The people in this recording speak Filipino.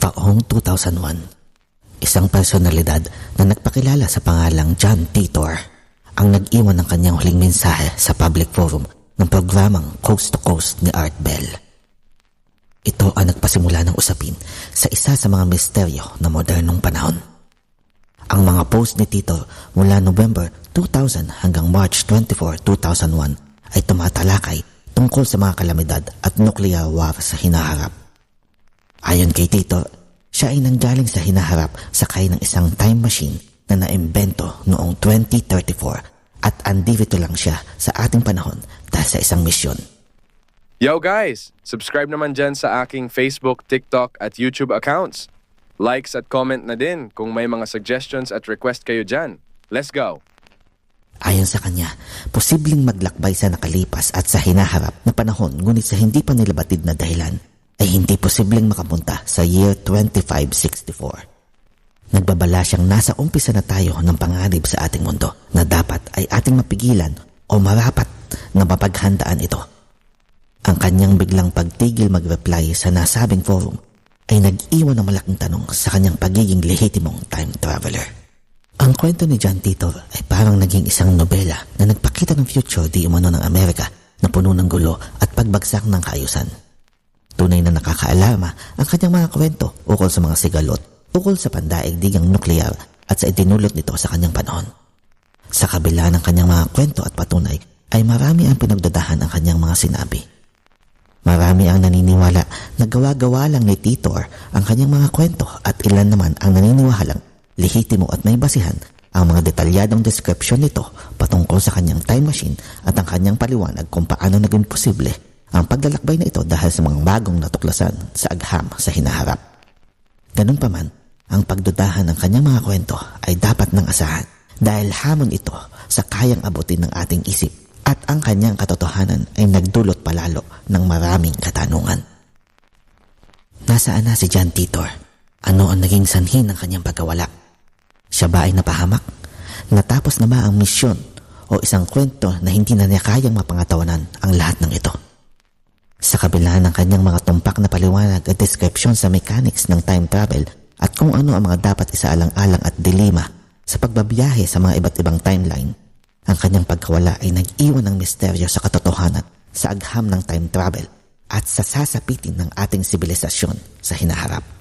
Taong 2001, isang personalidad na nagpakilala sa pangalang John Titor ang nag-iwan ng kanyang huling mensahe sa public forum ng programang Coast to Coast ni Art Bell. Ito ang nagpasimula ng usapin sa isa sa mga misteryo na modernong panahon. Ang mga post ni Tito mula November 2000 hanggang March 24, 2001 ay tumatalakay tungkol sa mga kalamidad at nuclear war sa hinaharap. Ayon kay Tito, siya ay nanggaling sa hinaharap sakay ng isang time machine na naimbento noong 2034 at andito lang siya sa ating panahon dahil sa isang misyon. Yo guys! Subscribe naman dyan sa aking Facebook, TikTok at YouTube accounts. Likes at comment na din kung may mga suggestions at request kayo dyan. Let's go! Ayon sa kanya, posibleng maglakbay sa nakalipas at sa hinaharap na panahon ngunit sa hindi pa nilabatid na dahilan ay hindi posibleng makapunta sa year 2564. Nagbabala siyang nasa umpisa na tayo ng panganib sa ating mundo na dapat ay ating mapigilan o marapat na mapaghandaan ito. Ang kanyang biglang pagtigil mag-reply sa nasabing forum ay nag-iwan ng malaking tanong sa kanyang pagiging lehitimong time traveler. Ang kwento ni John Titor ay parang naging isang nobela na nagpakita ng future di umano ng Amerika na puno ng gulo at pagbagsak ng kaayusan. Tunay na nakakaalama ang kanyang mga kwento ukol sa mga sigalot, ukol sa pandaigdigang nuklear at sa idinulot nito sa kanyang panahon. Sa kabila ng kanyang mga kwento at patunay ay marami ang pinagdadahan ang kanyang mga sinabi. Marami ang naniniwala na gawa-gawa lang ni Titor ang kanyang mga kwento at ilan naman ang naniniwalang lehitimo at may basihan ang mga detalyadong description nito patungkol sa kanyang time machine at ang kanyang paliwanag kung paano naging posible ang paglalakbay na ito dahil sa mga bagong natuklasan sa agham sa hinaharap. Ganun pa man, ang pagdudahan ng kanyang mga kwento ay dapat nang asahan dahil hamon ito sa kayang abutin ng ating isip at ang kanyang katotohanan ay nagdulot palalo ng maraming katanungan. Nasaan na si John Titor? Ano ang naging sanhi ng kanyang pagkawala? Siya ba ay napahamak? Natapos na ba ang misyon o isang kwento na hindi na niya kayang mapangatawanan ang lahat ng ito? Sa kabila ng kanyang mga tumpak na paliwanag at description sa mechanics ng time travel at kung ano ang mga dapat isaalang-alang at dilema sa pagbabiyahe sa mga iba't ibang timeline, ang kanyang pagkawala ay nag-iwan ng misteryo sa katotohanan sa agham ng time travel at sa sasapitin ng ating sibilisasyon sa hinaharap.